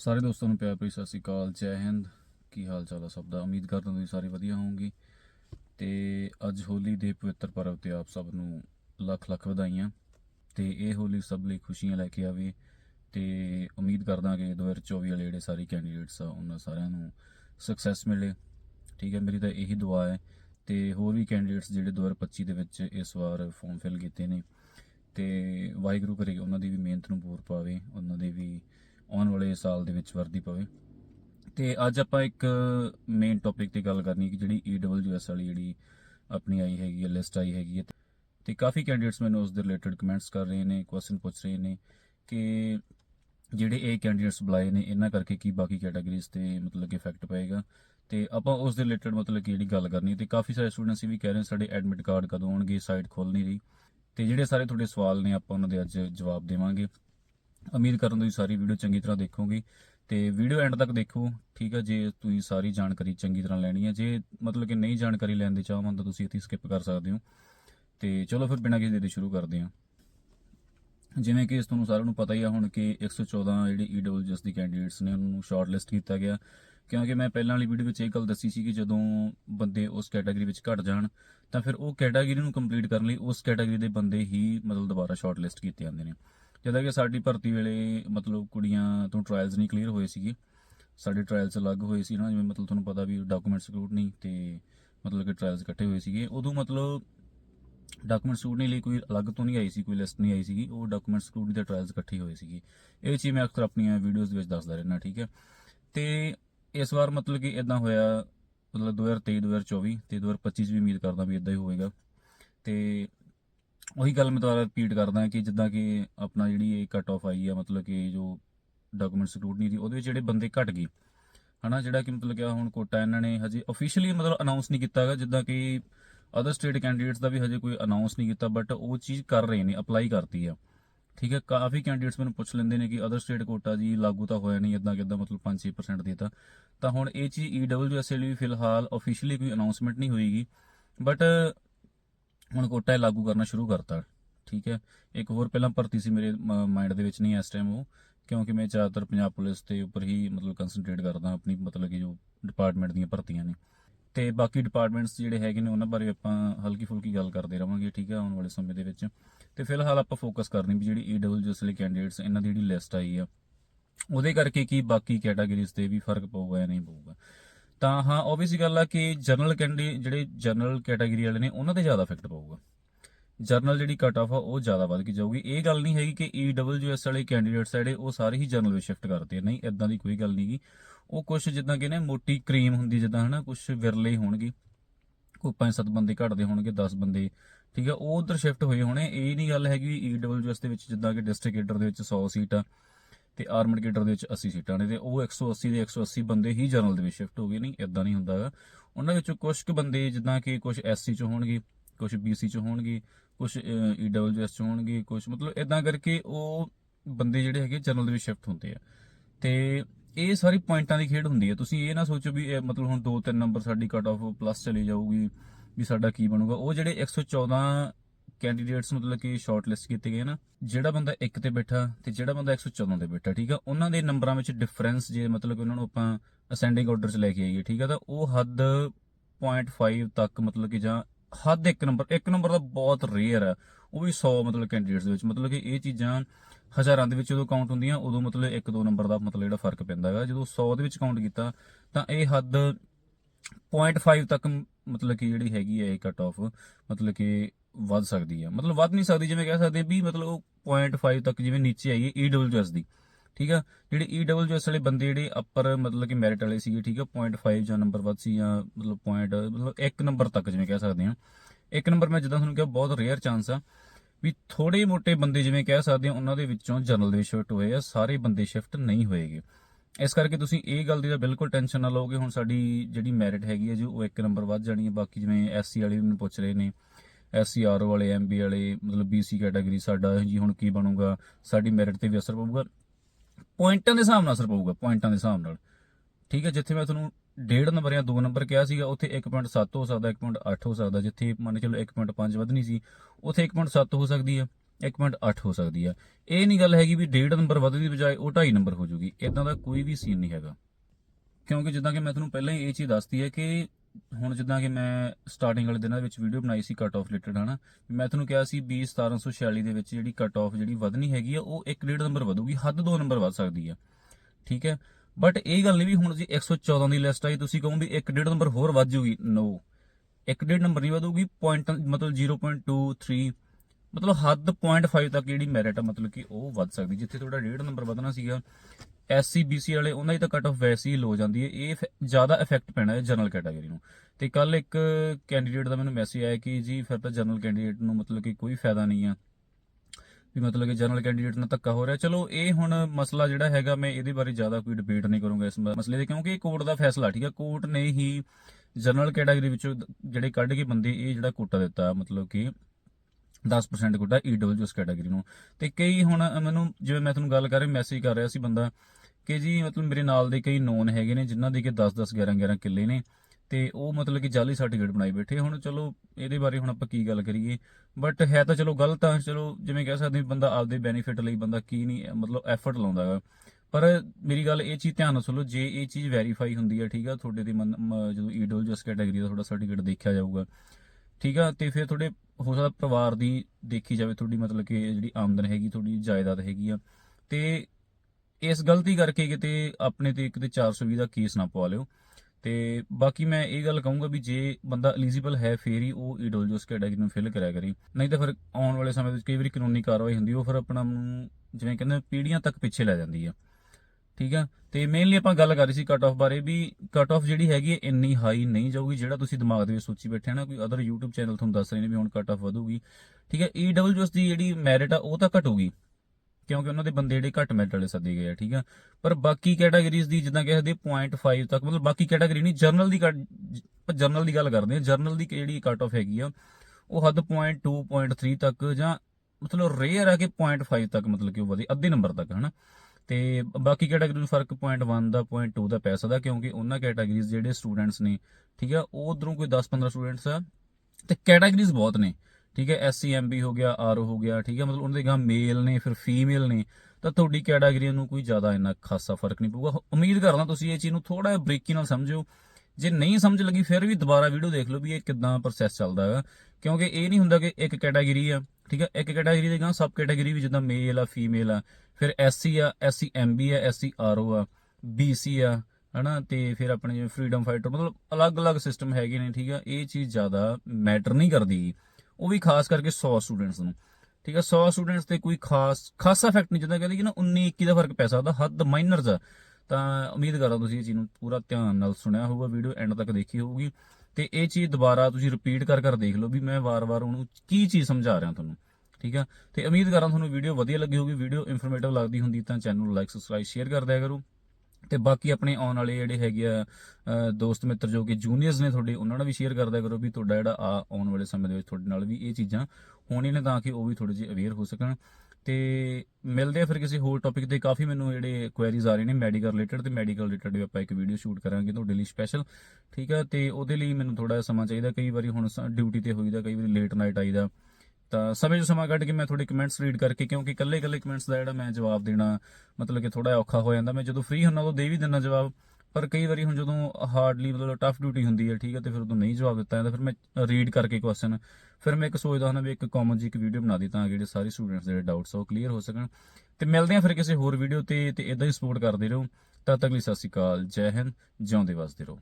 ਸਾਰੇ ਦੋਸਤਾਂ ਨੂੰ ਪਿਆਰ ਭਰੀ ਸਤਿ ਸ਼੍ਰੀ ਅਕਾਲ, ਜੈ ਹਿੰਦ। ਕੀ ਹਾਲ ਚਾਲ ਆ ਸਭ ਦਾ? ਉਮੀਦ ਕਰਦਾ ਤੁਸੀਂ ਸਾਰੇ ਵਧੀਆ ਹੋਵੋਗੇ। ਤੇ ਅੱਜ ਹੋਲੀ ਦੇ ਪਵਿੱਤਰ ਪਰਵ ਤੇ ਆਪ ਸਭ ਨੂੰ ਲੱਖ ਲੱਖ ਵਧਾਈਆਂ। ਤੇ ਇਹ ਹੋਲੀ ਸਭ ਲਈ ਖੁਸ਼ੀਆਂ ਲੈ ਕੇ ਆਵੇ। ਤੇ ਉਮੀਦ ਕਰਦਾ ਕਿ 2024 ਵਾਲੇ ਜਿਹੜੇ ਸਾਰੇ ਕੈਂਡੀਡੇਟਸ ਆ, ਉਹਨਾਂ ਸਾਰਿਆਂ ਨੂੰ ਸਕਸੈਸ ਮਿਲੇ। ਠੀਕ ਹੈ, ਮੇਰੀ ਤਾਂ ਇਹੀ ਦੁਆ ਹੈ। ਤੇ ਹੋਰ ਵੀ ਕੈਂਡੀਡੇਟਸ ਜਿਹੜੇ 2025 ਦੇ ਵਿੱਚ ਇਸ ਵਾਰ ਫਾਰਮ ਫਿਲ ਕੀਤੇ ਨੇ। ਤੇ ਵਾਹਿਗੁਰੂ ਕਰੇ ਉਹਨਾਂ ਦੀ ਵੀ ਮਿਹਨਤ ਨੂੰ ਪੂਰ ਪਾਵੇ, ਉਹਨਾਂ ਦੇ ਵੀ ਆਉਣ ਵਾਲੇ ਸਾਲ ਦੇ ਵਿੱਚ ਵਰਦੀ ਪਵੇ। ਤੇ ਅੱਜ ਆਪਾਂ ਇੱਕ ਮੇਨ ਟੌਪਿਕ ਤੇ ਗੱਲ ਕਰਨੀ ਕਿ ਜਿਹੜੀ EWS ਵਾਲੀ ਜਿਹੜੀ ਆਪਣੀ ਆਈ ਹੈਗੀ ਹੈ ਲਿਸਟ ਆਈ ਹੈਗੀ ਹੈ। ਤੇ ਕਾਫੀ ਕੈਂਡੀਡੇਟਸ ਮੈਨੂੰ ਉਸ ਦੇ ਰਿਲੇਟਡ ਕਮੈਂਟਸ ਕਰ ਰਹੇ ਨੇ ਕੁਐਸਚਨ ਪੁੱਛ ਰਹੇ ਨੇ ਕਿ ਜਿਹੜੇ ਇਹ ਕੈਂਡੀਡੇਟਸ ਬੁਲਾਏ ਨੇ, ਇਹਨਾਂ ਕਰਕੇ ਕੀ ਬਾਕੀ ਕੈਟਾਗਰੀਜ਼ ਤੇ ਮਤਲਬ ਕਿ ਇਫੈਕਟ ਪਏਗਾ। ਤੇ ਆਪਾਂ ਉਸ ਦੇ ਰਿਲੇਟਡ ਮਤਲਬ ਕਿ ਜਿਹੜੀ ਗੱਲ ਕਰਨੀ ਤੇ ਕਾਫੀ ਸਾਰੇ ਸਟੂਡੈਂਟਸ ਵੀ ਕਹਿ ਰਹੇ ਸਾਡੇ ਐਡਮਿਟ ਕਾਰਡ ਕਦੋਂ ਆਉਣਗੇ ਸਾਈਟ ਖੁੱਲ ਨਹੀਂ ਰਹੀ। ਤੇ ਜਿਹੜੇ ਸਾਰੇ ਤੁਹਾਡੇ ਸਵਾਲ ਨੇ, ਆਪਾਂ ਉਹਨਾਂ ਦੇ ਅੱਜ ਜਵਾਬ ਦੇਵਾਂਗੇ। ਉਮੀਦ ਕਰਨ ਤੁਸੀਂ ਸਾਰੀ ਵੀਡੀਓ ਚੰਗੀ ਤਰ੍ਹਾਂ ਦੇਖੋਗੇ ਤੇ ਵੀਡੀਓ ਐਂਡ ਤੱਕ ਦੇਖੋ, ਠੀਕ ਹੈ ਜੇ ਤੁਸੀਂ ਸਾਰੀ ਜਾਣਕਾਰੀ ਚੰਗੀ ਤਰ੍ਹਾਂ ਲੈਣੀ ਹੈ ਜੇ ਮਤਲਬ ਕਿ ਨਹੀਂ ਜਾਣਕਾਰੀ ਲੈਣ ਦੇ ਚਾਹਵਾਂ ਤਾਂ ਤੁਸੀਂ ਇੱਥੇ ਸਕਿਪ ਕਰ ਸਕਦੇ ਹੋ। ਤੇ ਚਲੋ ਫਿਰ ਬਿਨਾਂ ਕਿਸੇ ਦੇ ਸ਼ੁਰੂ ਕਰਦੇ ਹਾਂ। ਜਿਵੇਂ ਕਿ ਇਸ ਤੁਹਾਨੂੰ ਸਾਰਿਆਂ ਨੂੰ ਪਤਾ ਹੀ ਆ ਹੁਣ ਕਿ 114 ਜਿਹੜੀ EWS ਦੀ ਕੈਂਡੀਡੇਟਸ ਨੇ, ਉਹਨਾਂ ਨੂੰ ਸ਼ਾਰਟ ਕੀਤਾ ਗਿਆ। ਕਿਉਂਕਿ ਮੈਂ ਪਹਿਲਾਂ ਵਾਲੀ ਵੀਡੀਓ ਵਿੱਚ ਇਹ ਗੱਲ ਦੱਸੀ ਸੀ ਕਿ ਜਦੋਂ ਬੰਦੇ ਉਸ ਕੈਟਾਗਰੀ ਵਿੱਚ ਘਟ ਜਾਣ, ਤਾਂ ਫਿਰ ਉਹ ਕੈਟਾਗਰੀ ਨੂੰ ਕੰਪਲੀਟ ਕਰਨ ਲਈ ਉਸ ਕੈਟਾਗਰੀ ਦੇ ਬੰਦੇ ਹੀ ਮਤਲਬ ਦੁਬਾਰਾ ਸ਼ਾਰਟਲਿਸਟ ਕੀਤੇ ਜਾਂਦੇ ਨੇ। ਜਦੋਂ ਕਿ ਸਾਡੀ ਭਰਤੀ ਵੇਲੇ ਮਤਲਬ ਕੁੜੀਆਂ ਤੋਂ ਟ੍ਰਾਇਲਸ ਨਹੀਂ ਕਲੀਅਰ ਹੋਏ ਸੀਗੇ। ਸਾਡੇ ਟ੍ਰਾਇਲਸ ਅਲੱਗ ਹੋਏ ਸੀ ਨਾ, ਜਿਵੇਂ ਮਤਲਬ ਤੁਹਾਨੂੰ ਪਤਾ ਵੀ ਡਾਕੂਮੈਂਟ ਸਕਰੂਟਨੀ ਤੇ ਮਤਲਬ ਕਿ ਟ੍ਰਾਇਲਸ ਇਕੱਠੇ ਹੋਏ ਸੀਗੇ। ਉਦੋਂ ਮਤਲਬ ਡਾਕੂਮੈਂਟ ਸਕਰੂਟਨੀ ਲਈ ਕੋਈ ਅਲੱਗ ਤੋਂ ਨਹੀਂ ਆਈ ਸੀ, ਕੋਈ ਲਿਸਟ ਨਹੀਂ ਆਈ ਸੀਗੀ। ਉਹ ਡਾਕੂਮੈਂਟ ਸਕਰੂਟਨੀ ਤੇ ਟ੍ਰਾਇਲਸ ਇਕੱਠੇ ਹੋਏ ਸੀਗੇ। ਇਹ ਚੀਜ਼ ਮੈਂ ਅਕਸਰ ਆਪਣੀਆਂ ਵੀਡੀਓਜ਼ ਦੇ ਵਿੱਚ ਦੱਸਦਾ ਰਹਿਣਾ ਠੀਕ ਹੈ। ਤੇ ਇਸ ਵਾਰ ਮਤਲਬ ਕਿ ਇਦਾਂ ਹੋਇਆ, ਮਤਲਬ 2023 2024 ਤੇ 2025 ਚ ਵੀ ਉਮੀਦ ਕਰਦਾ ਵੀ ਇਦਾਂ ਹੀ ਹੋਵੇਗਾ। ਤੇ ਉਹੀ ਗੱਲ ਮੈਂ ਦੁਬਾਰਾ ਰਿਪੀਟ ਕਰਦਾ ਕਿ ਜਿੱਦਾਂ ਕਿ ਆਪਣਾ ਜਿਹੜੀ ਇਹ ਕੱਟ ਆਫ ਆਈ ਆ, ਮਤਲਬ ਕਿ ਜੋ ਡਾਕੂਮੈਂਟ ਸਕਰੂਟਨੀ ਦੀ ਉਹਦੇ ਵਿੱਚ ਜਿਹੜੇ ਬੰਦੇ ਘਟ ਗਏ। ਹਨਾ, ਜਿਹੜਾ ਕਿ ਮਤਲਬ ਕਿ ਹੁਣ ਕੋਟਾ ਇਹਨਾਂ ਨੇ ਹਜੇ ਅਫੀਸ਼ੀਅਲੀ ਮਤਲਬ ਅਨਾਉਂਸ ਨਹੀਂ ਕੀਤਾ ਹੈਗਾ, ਜਿੱਦਾਂ ਕਿ ਅਦਰ ਸਟੇਟ ਕੈਂਡੀਡੇਟਸ ਦਾ ਵੀ ਹਜੇ ਕੋਈ ਅਨਾਉਂਸ ਨਹੀਂ ਕੀਤਾ ਬਟ ਉਹ ਚੀਜ਼ ਕਰ ਰਹੇ ਨੇ ਅਪਲਾਈ ਕਰਤੀ ਆ। ਠੀਕ ਹੈ ਕਾਫੀ ਕੈਂਡੀਡੇਟਸ ਮੈਨੂੰ ਪੁੱਛ ਲੈਂਦੇ ਨੇ ਕਿ ਅਦਰ ਸਟੇਟ ਕੋਟਾ ਜੀ ਲਾਗੂ ਤਾਂ ਹੋਇਆ ਨਹੀਂ ਇਦਾਂ ਕਿਦਾਂ ਮਤਲਬ 5-6% ਦੇਤਾ ਤਾਂ। ਹੁਣ ਇਹ ਚੀਜ਼ EWS ਲਈ ਵੀ ਫਿਲਹਾਲ ਅਫੀਸ਼ੀਅਲੀ ਕੋਈ ਅਨਾਉਂਸਮੈਂਟ ਨਹੀਂ ਹੋਏਗੀ ਬਟ ਹੁਣ ਕੋਟਾ ਲਾਗੂ ਕਰਨਾ ਸ਼ੁਰੂ ਕਰਤਾ। ਠੀਕ ਹੈ। ਇੱਕ ਹੋਰ ਪਹਿਲਾਂ ਭਰਤੀ ਸੀ ਮੇਰੇ ਮਾਈਂਡ ਦੇ ਵਿੱਚ ਨਹੀਂ ਇਸ ਟਾਈਮ ਉਹ, ਕਿਉਂਕਿ ਮੈਂ ਜ਼ਿਆਦਾਤਰ ਪੰਜਾਬ ਪੁਲਿਸ ਦੇ ਉੱਪਰ ਹੀ ਮਤਲਬ ਕਨਸੈਂਟਰੇਟ ਕਰਦਾ ਆਪਣੀ ਮਤਲਬ ਕਿ ਜੋ ਡਿਪਾਰਟਮੈਂਟ ਦੀਆਂ ਭਰਤੀਆਂ ਨੇ। ਤੇ ਬਾਕੀ ਡਿਪਾਰਟਮੈਂਟਸ ਜਿਹੜੇ ਹੈਗੇ ਨੇ ਉਹਨਾਂ ਬਾਰੇ ਆਪਾਂ ਹਲਕੀ ਫੁਲਕੀ ਗੱਲ ਕਰਦੇ ਰਵਾਂਗੇ, ਠੀਕ ਹੈ, ਆਉਣ ਵਾਲੇ ਸਮੇਂ ਦੇ ਵਿੱਚ। ਤੇ ਫਿਲਹਾਲ ਆਪਾਂ ਫੋਕਸ ਕਰਨੀ ਵੀ ਜਿਹੜੀ EWS ਲਈ ਕੈਂਡੀਡੇਟਸ ਇਹਨਾਂ ਦੀ ਜਿਹੜੀ ਲਿਸਟ ਆਈ ਆ, ਉਹਦੇ ਕਰਕੇ ਕੀ ਬਾਕੀ ਕੈਟਾਗਰੀਜ਼ ਤੇ ਵੀ ਫ਼ਰਕ ਪਊਗਾ ਜਾਂ ਨਹੀਂ ਪਊਗਾ। ਤਾਂ ਹਾਂ ਆਬਵੀਅਸ ਗੱਲ ਆ ਕਿ ਜਨਰਲ ਕੈਂਡੀ ਜਿਹੜੇ ਜਨਰਲ ਕੈਟਾਗਰੀ ਵਾਲੇ ਨੇ, ਉਹਨਾਂ ਤੇ ਜ਼ਿਆਦਾ ਇਫੈਕਟ ਪਊਗਾ। ਜਰਨਲ ਜਿਹੜੀ ਕਟ ਆਫ ਆ, ਉਹ ਜ਼ਿਆਦਾ ਵੱਧ ਕੇ ਜਾਊਗੀ। ਇਹ ਗੱਲ ਨਹੀਂ ਹੈਗੀ ਕਿ EWS ਵਾਲੇ ਕੈਂਡੀਡੇਟਸ ਜਿਹੜੇ, ਉਹ ਸਾਰੇ ਹੀ ਜਰਨਲ ਵਿੱਚ ਸ਼ਿਫਟ ਕਰਦੇ ਆ। ਨਹੀਂ ਇਦਾਂ ਦੀ ਕੋਈ ਗੱਲ ਨਹੀਂਗੀ। ਉਹ ਕੁਝ ਜਿੱਦਾਂ ਕਿ ਨਾ ਮੋਟੀ ਕਰੀਮ ਹੁੰਦੀ ਜਿੱਦਾਂ, ਹਨਾ ਕੁਝ ਵਿਰਲੇ ਹੋਣਗੇ। ਕੋਈ 5-7 ਬੰਦੇ ਘਟਦੇ ਹੋਣਗੇ 10 ਬੰਦੇ, ਠੀਕ ਆ, ਉਹ ਉਧਰ ਸ਼ਿਫਟ ਹੋਏ ਹੋਣੇ। ਇਹ ਨਹੀਂ ਗੱਲ ਹੈਗੀ ਵੀ EWS ਦੇ ਵਿੱਚ ਜਿੱਦਾਂ ਕਿ ਡਿਸਟ੍ਰਿਕਟ ਏਡਰ ਦੇ ਵਿੱਚ 100 ਸੀਟ ਆ ਤੇ ਆਰਮਡ ਕੇਡਰ ਦੇ ਵਿੱਚ 80 ਸੀਟਾਂ ਨੇ ਤੇ ਉਹ 180 ਦੇ 180 ਬੰਦੇ ਹੀ ਜਰਨਲ ਦੇ ਵਿੱਚ ਸ਼ਿਫਟ ਹੋ ਗਏ ਨਹੀਂ ਇਦਾਂ ਨਹੀਂ ਹੁੰਦਾਗਾ ਉਹਨਾਂ ਵਿੱਚੋਂ ਕੁਝ ਕੁ ਬੰਦੇ ਜਿੱਦਾਂ ਕਿ ਕੁਝ ਐਸਸੀ ਚ ਹੋਣਗੇ ਕੁਝ ਬੀਸੀ ਚ ਹੋਣਗੇ ਕੁਝ ਈਡਬਲਯੂਐਸ ਚ ਹੋਣਗੇ ਕੁਝ ਮਤਲਬ ਇਦਾਂ ਕਰਕੇ ਉਹ ਬੰਦੇ ਜਿਹੜੇ ਹੈਗੇ ਜਰਨਲ ਦੇ ਵਿੱਚ ਸ਼ਿਫਟ ਹੁੰਦੇ ਆ। ਤੇ ਇਹ ਸਾਰੀ ਪੁਆਇੰਟਾਂ ਦੀ ਖੇਡ ਹੁੰਦੀ ਹੈ ਤੁਸੀਂ ਇਹ ਨਾ ਸੋਚੋ ਵੀ, ਇਹ ਮਤਲਬ ਹੁਣ 2-3 ਨੰਬਰ ਸਾਡੀ ਕਟ ਆਫ ਪਲੱਸ ਚਲੀ ਜਾਊਗੀ, ਵੀ ਸਾਡਾ ਕੀ ਬਣੂਗਾ। ਉਹ ਜਿਹੜੇ 114 ਕੈਂਡੀਡੇਟਸ ਮਤਲਬ ਕਿ ਸ਼ਾਰਟ ਲਿਸਟ ਕੀਤੇ ਗਏ ਨਾ, ਜਿਹੜਾ ਬੰਦਾ ਇੱਕ ਤੇ ਬੈਠਾ ਤੇ ਜਿਹੜਾ ਬੰਦਾ 114 ਤੇ ਬੈਠਾ, ਠੀਕ ਆ? ਉਹਨਾਂ ਦੇ ਨੰਬਰਾਂ ਵਿੱਚ ਡਿਫਰੈਂਸ ਜੇ ਮਤਲਬ ਕਿ ਉਹਨਾਂ ਨੂੰ ਆਪਾਂ ਅਸੈਂਡਿੰਗ ਆਰਡਰ 'ਚ ਲੈ ਕੇ ਆਈਏ, ਠੀਕ ਆ? ਤਾਂ ਉਹ ਹੱਦ 0.5 ਤੱਕ ਮਤਲਬ ਕਿ ਜਾਂ ਹੱਦ ਇੱਕ ਨੰਬਰ ਇੱਕ ਨੰਬਰ ਦਾ ਬਹੁਤ ਰੇਅਰ ਆ। ਉਹ ਵੀ 100 ਮਤਲਬ ਕੈਂਡੀਡੇਟਸ ਦੇ ਵਿੱਚ, ਮਤਲਬ ਕਿ ਇਹ ਚੀਜ਼ਾਂ ਹਜ਼ਾਰਾਂ ਦੇ ਵਿੱਚ ਜਦੋਂ ਕਾਊਂਟ ਹੁੰਦੀਆਂ, ਉਦੋਂ ਮਤਲਬ 1-2 ਨੰਬਰ ਦਾ ਮਤਲਬ ਜਿਹੜਾ ਫ਼ਰਕ ਪੈਂਦਾ ਹੈਗਾ। ਜਦੋਂ 100 ਦੇ ਵਿੱਚ ਕਾਊਂਟ ਕੀਤਾ, ਤਾਂ ਇਹ ਹੱਦ 0.5 ਤੱਕ ਮਤਲਬ ਕਿ ਜਿਹੜੀ ਹੈਗੀ ਹੈ ਇਹ ਕਟ ਆਫ ਮਤਲਬ ਕਿ ਵੱਧ ਸਕਦੀ ਹੈ ਮਤਲਬ ਵੱਧ ਨਹੀਂ ਸਕਦੀ ਜਿਵੇਂ ਕਹਿ ਸਕਦੇ ਵੀ ਮਤਲਬ 0.5 ਤੱਕ ਜਿਵੇਂ ਨੀਚੇ ਆਈ ਹੈ EWS ਦੀ। ਠੀਕ ਆ? ਜਿਹੜੇ EWS ਵਾਲੇ ਬੰਦੇ ਜਿਹੜੇ ਅੱਪਰ ਮਤਲਬ ਕਿ ਮੈਰਿਟ ਵਾਲੇ ਸੀਗੇ, ਠੀਕ ਆ 0.5 ਜਾਂ ਨੰਬਰ ਵੱਧ ਸੀ ਜਾਂ ਮਤਲਬ ਪੁਆਇੰਟ ਮਤਲਬ ਇੱਕ ਨੰਬਰ ਤੱਕ ਜਿਵੇਂ ਕਹਿ ਸਕਦੇ ਹਾਂ ਇੱਕ ਨੰਬਰ ਮੈਂ ਜਿੱਦਾਂ ਤੁਹਾਨੂੰ ਕਿਹਾ ਬਹੁਤ ਰੇਅਰ ਚਾਂਸ ਆ ਵੀ ਥੋੜੇ ਮੋਟੇ ਬੰਦੇ ਜਿਵੇਂ ਕਹਿ ਸਕਦੇ ਹਾਂ ਉਹਨਾਂ ਦੇ ਵਿੱਚੋਂ ਜਨਰਲ ਦੇ ਸ਼ਿਫਟ ਹੋਏ ਆ, ਸਾਰੇ ਬੰਦੇ ਸ਼ਿਫਟ ਨਹੀਂ ਹੋਏਗੇ। ਇਸ ਕਰਕੇ ਤੁਸੀਂ ਇਹ ਗੱਲ ਦੀ ਤਾਂ ਬਿਲਕੁਲ ਟੈਨਸ਼ਨ ਨਾ ਲਓਗੇ। ਹੁਣ ਸਾਡੀ ਜਿਹੜੀ ਮੈਰਿਟ ਹੈਗੀ ਹੈ ਜੀ, ਉਹ ਇੱਕ ਨੰਬਰ ਵੱਧ ਜਾਣੀ ਹੈ ਬਾਕੀ ਜਿਵੇਂ ਐਸਸੀ ਵਾਲੇ ਵੀ ਮੈਨੂੰ ਪੁੱਛ ਰਹੇ ਨੇ ਐਸਸੀ ਆਰ ਵਾਲੇ ਐਮਬੀ ਵਾਲੇ, ਮਤਲਬ ਬੀਸੀ ਕੈਟਾਗਰੀ ਸਾਡਾ ਜੀ ਹੁਣ ਕੀ ਬਣੂਗਾ, ਸਾਡੀ ਮੈਰਿਟ ਤੇ ਵੀ ਅਸਰ ਪਊਗਾ। ਪੁਆਇੰਟਾਂ ਦੇ ਹਿਸਾਬ ਨਾਲ ਅਸਰ ਪਊਗਾ ਪੁਆਇੰਟਾਂ ਦੇ ਹਿਸਾਬ ਨਾਲ। ਠੀਕ ਹੈ, ਜਿੱਥੇ ਮੈਂ ਤੁਹਾਨੂੰ ਡੇਢ ਨੰਬਰ ਜਾਂ 2 ਨੰਬਰ ਕਿਹਾ ਸੀਗਾ, ਉੱਥੇ 1.7 ਹੋ ਸਕਦਾ 1.8 ਹੋ ਸਕਦਾ। ਜਿੱਥੇ ਮੰਨ ਕੇ ਚਲੋ 1.5 ਵਧਣੀ ਸੀ, ਉੱਥੇ 1.7 ਹੋ ਸਕਦੀ ਹੈ 1.8 ਹੋ ਸਕਦੀ ਆ ਇਹ ਨਹੀਂ ਗੱਲ ਹੈਗੀ ਵੀ ਡੇਢ ਨੰਬਰ ਵਧਣ ਦੀ ਬਜਾਏ ਉਹ 2.5 ਨੰਬਰ ਹੋ ਜੂਗੀ। ਇਦਾਂ ਦਾ ਕੋਈ ਵੀ ਸੀਨ ਨਹੀਂ ਹੈਗਾ। ਕਿਉਂਕਿ ਜਿੱਦਾਂ ਕਿ ਮੈਂ ਤੁਹਾਨੂੰ ਪਹਿਲਾਂ ਹੀ ਇਹ ਚੀਜ਼ ਦੱਸਤੀ ਹੈ ਕਿ ਹੁਣ ਜਿੱਦਾਂ ਕਿ ਮੈਂ ਸਟਾਰਟਿੰਗ ਵਾਲੇ ਦਿਨਾਂ ਵਿੱਚ ਵੀਡੀਓ ਬਣਾਈ ਸੀ ਕੱਟ ਆਫ ਰਿਲੇਟਡ ਹਨਾ? ਮੈਂ ਤੁਹਾਨੂੰ ਕਿਹਾ ਸੀ 20 1746 ਦੇ ਵਿੱਚ ਜਿਹੜੀ ਕੱਟ ਆਫ ਜਿਹੜੀ ਵਧਣੀ ਹੈਗੀ ਆ, ਉਹ 1.5 ਨੰਬਰ ਵਧੂਗੀ, ਹੱਦ 2 ਨੰਬਰ ਵੱਧ ਸਕਦੀ ਆ। ਠੀਕ ਹੈ? ਬਟ ਇਹ ਗੱਲ ਨਹੀਂ ਵੀ ਹੁਣ ਜੀ 114 ਦੀ ਲਿਸਟ ਆਈ, ਤੁਸੀਂ ਕਹੋ ਵੀ 1.5 ਨੰਬਰ ਹੋਰ ਵੱਧ ਜੂਗੀ? ਨੋ 1.5 ਨੰਬਰ ਨਹੀਂ ਵਧੂਗੀ ਪੁਆਇੰਟ ਮਤਲਬ 0.23 ਮਤਲਬ ਹੱਦ 0.5 ਤੱਕ ਜਿਹੜੀ ਮੈਰਿਟ ਆ, ਮਤਲਬ ਕਿ ਉਹ ਵੱਧ ਸਕਦੀ, ਜਿੱਥੇ ਤੁਹਾਡਾ 1.5 ਨੰਬਰ ਵਧਣਾ ਸੀਗਾ। ਐਸਸੀ ਬੀਸੀ ਵਾਲੇ, ਉਹਨਾਂ ਦੀ ਤਾਂ ਕਟ ਆਫ ਵੈਸੇ ਹੀ ਲੋ ਜਾਂਦੀ ਹੈ। ਇਹ ਫ- ਜ਼ਿਆਦਾ ਇਫੈਕਟ ਪੈਣਾ ਹੈ ਜਨਰਲ ਕੈਟਾਗਰੀ ਨੂੰ। ਤੇ ਕੱਲ ਇੱਕ ਕੈਂਡੀਡੇਟ ਦਾ ਮੈਨੂੰ ਮੈਸੇਜ ਆਇਆ ਕਿ ਜੀ ਫਿਰ ਤਾਂ ਜਨਰਲ ਕੈਂਡੀਡੇਟ ਨੂੰ ਮਤਲਬ ਕਿ ਕੋਈ ਫਾਇਦਾ ਨਹੀਂ ਆ। ਵੀ ਮਤਲਬ ਕਿ ਜਨਰਲ ਕੈਂਡੀਡੇਟ ਨਾਲ ਧੱਕਾ ਹੋ ਰਿਹਾ। ਚਲੋ, ਇਹ ਹੁਣ ਮਸਲਾ ਜਿਹੜਾ ਹੈਗਾ, ਮੈਂ ਇਹਦੇ ਬਾਰੇ ਜ਼ਿਆਦਾ ਕੋਈ ਡਿਬੇਟ ਨਹੀਂ ਕਰੂੰਗਾ ਇਸ ਮਸਲੇ ਦੇ, ਕਿਉਂਕਿ ਇਹ ਕੋਰਟ ਦਾ ਫੈਸਲਾ, ਠੀਕ ਹੈ? ਕੋਰਟ ਨੇ ਹੀ ਜਨਰਲ ਕੈਟਾਗਰੀ ਵਿੱਚੋਂ ਜਿਹੜੇ ਕੱਢ ਕੇ ਬੰਦੇ, ਇਹ ਜਿਹੜਾ ਕੋਟਾ ਦਿੱਤਾ, ਮਤਲਬ ਕਿ 10% ਕੋਟਾ ਈਡਬਲਯੂਐਸ ਕੈਟਾਗਰੀ ਨੂੰ। ਤੇ ਕਈ ਹੁਣ ਮੈਨੂੰ, ਜਿਵੇਂ ਮੈਂ ਤੁਹਾਨੂੰ ਗੱਲ ਕਰ ਰਿਹਾ ਮੈਸੇਜ ਕਰ ਰਿਹਾ ਸੀ ਬੰਦਾ ਕਿ ਜੀ ਮਤਲਬ ਮੇਰੇ ਨਾਲ ਦੇ ਕਈ ਨੋਨ ਹੈਗੇ ਨੇ, ਜਿਨ੍ਹਾਂ ਦੇ ਕਿ 10 10 11 11 ਕਿੱਲੇ ਨੇ ਤੇ ਉਹ ਮਤਲਬ ਕਿ ਜਾਲੀ ਸਰਟੀਫਿਕੇਟ ਬਣਾਈ ਬੈਠੇ ਹੁਣ ਚਲੋ ਇਹਦੇ ਬਾਰੇ ਹੁਣ ਆਪਾਂ ਕੀ ਗੱਲ ਕਰੀਏ। ਬਟ ਹੈ ਤਾਂ ਚਲੋ ਗਲਤ ਆ, ਚਲੋ ਜਿਵੇਂ ਕਹਿ ਸਕਦੇ ਬੰਦਾ ਆਪਦੇ ਬੈਨੀਫਿਟ ਲਈ ਬੰਦਾ ਕੀ ਨਹੀਂ, ਮਤਲਬ ਐਫਰਟ ਲਾਉਂਦਾ ਹੈਗਾ ਪਰ ਮੇਰੀ ਗੱਲ ਇਹ ਚੀਜ਼ ਧਿਆਨ ਨਾਲ ਸੁਣੋ, ਜੇ ਇਹ ਚੀਜ਼ ਵੈਰੀਫਾਈ ਹੁੰਦੀ ਹੈ ਠੀਕ ਆ, ਤੁਹਾਡੇ ਦੀ ਮਨ- ਮ- ਜਦੋਂ e ਈਡਬਲਯੂਐਸ ਕੈਟਾਗਰੀ ਦਾ ਤੁਹਾਡਾ ਸਰਟੀਫਿਕੇਟ ਦੇਖਿਆ ਜਾਊਗਾ, ਠੀਕ ਆ, ਤੇ ਫਿਰ ਤੁਹਾਡੇ ਹੋ ਸਕਦਾ ਪਰਿਵਾਰ ਦੀ ਦੇਖੀ ਜਾਵੇ, ਤੁਹਾਡੀ ਮਤਲਬ ਕਿ ਜਿਹੜੀ ਆਮਦਨ ਹੈਗੀ, ਤੁਹਾਡੀ ਜਾਇਦਾਦ ਹੈਗੀ ਆ, ਤੇ ਇਸ ਗਲਤੀ ਕਰਕੇ ਕਿਤੇ ਆਪਣੇ ਤੇ ਕਿਤੇ 420 ਦਾ ਕੇਸ ਨਾ ਪਵਾ ਲਿਓ। ਤੇ ਬਾਕੀ ਮੈਂ ਇਹ ਗੱਲ ਕਹੂੰਗਾ ਵੀ ਜੇ ਬੰਦਾ ਐਲੀਜੀਬਲ ਹੈ ਫੇਰ ਹੀ ਉਹ ਈਡਬਲਯੂਐਸ ਕੈਟਾਗਰੀ ਨੂੰ ਫਿਲ ਕਰਿਆ ਕਰੇ। ਨਹੀਂ ਤਾਂ ਫਿਰ ਆਉਣ ਵਾਲੇ ਸਮੇਂ ਵਿੱਚ ਕਈ ਵਾਰੀ ਕਾਨੂੰਨੀ ਕਾਰਵਾਈ ਹੁੰਦੀ ਉਹ ਫਿਰ ਆਪਣਾ ਨੂੰ ਜਿਵੇਂ ਕਹਿੰਦੇ ਪੀੜ੍ਹੀਆਂ ਤੱਕ ਪਿੱਛੇ ਲੈ ਜਾਂਦੀ ਆ। ਠੀਕ ਆ? ਤੇ ਮੇਨਲੀ ਆਪਾਂ ਗੱਲ ਕਰ ਰਹੀ ਸੀ ਕਟ ਆਫ ਬਾਰੇ ਵੀ ਕਟ ਆਫ ਜਿਹੜੀ ਹੈਗੀ ਹੈ ਇੰਨੀ ਹਾਈ ਨਹੀਂ ਜਾਊਗੀ, ਜਿਹੜਾ ਤੁਸੀਂ ਦਿਮਾਗ ਦੇ ਵਿੱਚ ਸੋਚੀ ਬੈਠੇ ਆ ਨਾ, ਕੋਈ ਅਦਰ YouTube ਚੈਨਲ ਤੁਹਾਨੂੰ ਦੱਸ ਰਹੇ ਨੇ ਵੀ ਹੁਣ ਕਟ ਆਫ ਵਧੂਗੀ। ਠੀਕ ਹੈ ਈਡਬਲਯੂਐਸ ਦੀ ਜਿਹੜੀ ਮੈਰਿਟ ਆ, ਉਹ ਤਾਂ ਘਟੂਗੀ। ਕਿਉਂਕਿ ਉਹਨਾਂ ਦੇ ਬੰਦੇ ਜਿਹੜੇ ਘੱਟ ਮੈਰਿਟ ਵਾਲੇ ਸੱਦੇ ਗਏ ਆ, ਠੀਕ ਆ? ਪਰ ਬਾਕੀ ਕੈਟਾਗਰੀਜ਼ ਦੀ ਜਿੱਦਾਂ ਕਿ ਹਦੇ 0.5 ਤੱਕ, ਮਤਲਬ ਬਾਕੀ ਕੈਟਾਗਰੀ ਨਹੀਂ ਜਰਨਲ ਦੀ ਜਰਨਲ ਦੀ ਗੱਲ ਕਰਦੇ ਆ ਜਰਨਲ ਦੀ ਜਿਹੜੀ ਕੱਟ ਆਫ ਹੈਗੀ ਆ, ਉਹ ਹੱਦ 0.2 0.3 ਤੱਕ ਜਾਂ ਮਤਲਬ ਰੇਅਰ ਆ ਕਿ 0.5 ਤੱਕ ਮਤਲਬ ਕਿ ਉਹ ਵਧੇ, ਅੱਧੇ ਨੰਬਰ ਤੱਕ, ਹਨਾ? ਤੇ ਬਾਕੀ ਕੈਟਾਗਰੀ ਨੂੰ ਫ਼ਰਕ 0.1 ਦਾ 0.2 ਦਾ ਪੈ ਸਕਦਾ ਕਿਉਂਕਿ ਉਹਨਾਂ ਕੈਟਾਗਰੀਜ਼ ਜਿਹੜੇ ਸਟੂਡੈਂਟਸ ਨੇ, ਠੀਕ ਆ, ਉਹ ਉਧਰੋਂ ਕੋਈ 10-15 ਸਟੂਡੈਂਟਸ ਆ, ਤੇ ਕੈਟਾਗਰੀਜ਼ ਬਹੁਤ ਨੇ। ਠੀਕ ਹੈ ਐਸਸੀਐਮਬੀ ਹੋ ਗਿਆ ਆਰਓ ਹੋ ਗਿਆ, ਠੀਕ ਹੈ, ਮਤਲਬ ਉਹਨਾਂ ਦੇ ਗਾਂ ਮੇਲ ਨੇ, ਫਿਰ ਫੀਮੇਲ ਨੇ, ਤਾਂ ਤੁਹਾਡੀ ਕੈਟਾਗਰੀ ਨੂੰ ਕੋਈ ਜ਼ਿਆਦਾ ਇੰਨਾ ਖਾਸਾ ਫ਼ਰਕ ਨਹੀਂ ਪਊਗਾ। ਉਮੀਦ ਕਰਦਾ ਤੁਸੀਂ ਇਹ ਚੀਜ਼ ਨੂੰ ਥੋੜਾ ਜਿਹਾ ਬਰੀਕੀ ਨਾਲ ਸਮਝੋ ਜੇ ਨਹੀਂ ਸਮਝ ਲੱਗੀ, ਫਿਰ ਵੀ ਦੁਬਾਰਾ ਵੀਡੀਓ ਦੇਖ ਲਓ ਵੀ ਇਹ ਕਿਦਾਂ ਪ੍ਰੋਸੈਸ ਚੱਲਦਾ ਹੈ ਕਿਉਂਕਿ ਇਹ ਨਹੀਂ ਹੁੰਦਾ ਕਿ ਇੱਕ ਕੈਟਾਗਰੀ ਆ, ਠੀਕ ਆ ਇੱਕ ਕੈਟਾਗਰੀ ਦੇ ਗਾਂ ਸਬ ਕੈਟਾਗਰੀ ਵੀ ਜਿੱਦਾਂ ਮੇਲ ਆ ਫੀਮੇਲ ਆ, ਫਿਰ ਐਸਸੀ ਆ ਐਸਸੀ ਐਮਬੀ ਆ ਐਸਸੀ ਆਰਓ ਆ ਬੀਸੀ ਆ, ਹਨਾ, ਤੇ ਫਿਰ ਆਪਣੇ ਜਿਵੇਂ ਫਰੀडम ਫਾਈਟਰ ਮਤਲਬ ਅਲੱਗ-ਅਲੱਗ ਸਿਸਟਮ ਹੈਗੇ ਨੇ, ਠੀਕ ਆ ਇਹ ਚੀਜ਼ ਜ਼ਿਆਦਾ ਮੈਟਰ ਨਹੀਂ ਕਰਦੀ। ਉਹ ਵੀ ਖਾਸ ਕਰਕੇ 100 ਸਟੂਡੈਂਟਸ ਨੂੰ। ਠੀਕ ਹੈ 100 ਸਟੂਡੈਂਟਸ ਤੇ ਕੋਈ ਖਾਸ, ਖਾਸਾ ਇਫੈਕਟ ਨਹੀਂ, ਜਿੱਦਾਂ ਕਹਿੰਦੇ ਕਿ ਨਾ 19 21 ਦਾ ਫ਼ਰਕ ਪੈ ਸਕਦਾ, ਹੱਦ ਮਾਈਨਰਸ ਆ। ਤਾਂ ਉਮੀਦ ਕਰਦਾ ਤੁਸੀਂ ਇਹ ਚੀਜ਼ ਨੂੰ ਪੂਰਾ ਧਿਆਨ ਨਾਲ ਸੁਣਿਆ ਹੋਊਗਾ ਵੀਡੀਓ ਐਂਡ ਤੱਕ ਦੇਖੀ ਹੋਊਗੀ। ਤੇ ਇਹ ਚੀਜ਼ ਦੁਬਾਰਾ ਤੁਸੀਂ ਰਿਪੀਟ ਕਰ ਕਰ ਦੇਖ ਲਓ ਵੀ ਮੈਂ ਵਾਰ-ਵਾਰ ਉਹਨੂੰ ਕੀ ਚੀਜ਼ ਸਮਝਾ ਰਿਹਾ ਤੁਹਾਨੂੰ। ਠੀਕ ਆ? ਤੇ ਉਮੀਦ ਕਰਦਾ ਤੁਹਾਨੂੰ ਵੀਡੀਓ ਵਧੀਆ ਲੱਗੀ ਹੋਊਗੀ ਵੀਡੀਓ ਇਨਫੋਰਮੇਟਿਵ ਲੱਗਦੀ ਹੁੰਦੀ ਤਾਂ ਚੈਨਲ ਨੂੰ ਲਾਈਕ ਸਬਸਕ੍ਰਾਈਬ ਸ਼ੇਅਰ ਕਰ ਦਿਆ ਕਰੋ। ਤੇ ਬਾਕੀ ਆਪਣੇ ਆਉਣ ਵਾਲੇ ਜਿਹੜੇ ਹੈਗੇ ਆ ਦੋਸਤ ਮਿੱਤਰ ਜੋ ਕਿ ਜੂਨੀਅਰਸ ਨੇ ਤੁਹਾਡੇ, ਉਹਨਾਂ ਨਾਲ ਵੀ ਸ਼ੇਅਰ ਕਰਦਾ ਕਰੋ ਵੀ ਤੁਹਾਡਾ ਜਿਹੜਾ ਆ ਆਉਣ ਵਾਲੇ ਸਮੇਂ ਦੇ ਵਿੱਚ ਤੁਹਾਡੇ ਨਾਲ ਵੀ ਇਹ ਚੀਜ਼ਾਂ ਹੋਣੀਆਂ ਨੇ ਤਾਂ ਕਿ ਉਹ ਵੀ ਥੋੜੇ ਜਿਹੇ ਅਵੇਅਰ ਹੋ ਸਕਣ। ਤੇ ਮਿਲਦੇ ਆ ਫਿਰ ਕਿਸੇ ਹੋਰ ਟੌਪਿਕ ਤੇ। ਕਾਫੀ ਮੈਨੂੰ ਜਿਹੜੇ ਕੁਐਰੀਜ਼ ਆ ਰਹੇ ਨੇ ਮੈਡੀਕਲ ਰਿਲੇਟਡ ਤੇ ਮੈਡੀਕਲ ਰਿਲੇਟਡ ਵੀ ਆਪਾਂ ਇੱਕ ਵੀਡੀਓ ਸ਼ੂਟ ਕਰਾਂਗੇ ਤੁਹਾਡੇ ਲਈ ਸਪੈਸ਼ਲ ਠੀਕ ਆ? ਤੇ ਉਹਦੇ ਲਈ ਮੈਨੂੰ ਥੋੜਾ ਜਿਹਾ ਸਮਾਂ ਚਾਹੀਦਾ। ਕਈ ਵਾਰੀ ਹੁਣ ਡਿਊਟੀ ਤੇ ਹੋਈਦਾ, ਕਈ ਵਾਰੀ ਲੇਟ ਨਾਈਟ ਆਈਦਾ। ਤਾਂ ਸਮੇਂ ਤੋਂ ਸਮਾਂ ਕੱਢ ਕੇ ਮੈਂ ਥੋੜੇ ਕਮੈਂਟਸ ਰੀਡ ਕਰਕੇ, ਕਿਉਂਕਿ ਇਕੱਲੇ ਇਕੱਲੇ ਕਮੈਂਟਸ ਦਾ ਜਿਹੜਾ ਮੈਂ ਜਵਾਬ ਦੇਣਾ, ਮਤਲਬ ਕਿ ਥੋੜਾ ਔਖਾ ਹੋ ਜਾਂਦਾ। ਮੈਂ ਜਦੋਂ ਫ੍ਰੀ ਹੁੰਦਾ ਉਦੋਂ ਦੇ ਵੀ ਦਿੰਦਾ ਜਵਾਬ, ਪਰ ਕਈ ਵਾਰੀ ਹੁਣ ਜਦੋਂ ਹਾਰਡਲੀ ਮਤਲਬ ਟਫ ਡਿਊਟੀ ਹੁੰਦੀ ਹੈ, ਠੀਕ ਹੈ, ਤੇ ਫਿਰ ਉਦੋਂ ਨਹੀਂ ਜਵਾਬ ਦਿੱਤਾ ਜਾਂਦਾ, ਫਿਰ ਮੈਂ ਰੀਡ ਕਰਕੇ ਕੁਐਸਚਨ ਫਿਰ ਮੈਂ ਇੱਕ ਸੋਚਦਾ ਹੁੰਦਾ ਵੀ ਇੱਕ ਕਾਮਨ ਜੀ ਇੱਕ ਵੀਡੀਓ ਬਣਾ ਦੀ ਤਾਂ ਕਿ ਜਿਹੜੇ ਸਾਰੇ ਸਟੂਡੈਂਟਸ ਦੇ ਡਾਊਟਸ ਆ ਉਹ ਕਲੀਅਰ ਹੋ ਸਕਣ। ਤੇ ਮਿਲਦੇ ਹਾਂ ਫਿਰ ਕਿਸੇ ਹੋਰ ਵੀਡੀਓ ਤੇ ਤੇ ਇਦਾਂ ਹੀ ਸਪੋਰਟ ਕਰਦੇ ਰਹੋ। ਤਦ ਤੱਕ ਲਈ ਸਤਿ ਸ਼੍ਰੀ ਅਕਾਲ, ਜੈ ਹਿੰਦ, ਜਿਉਂਦੇ ਵਸਦੇ ਰਹੋ।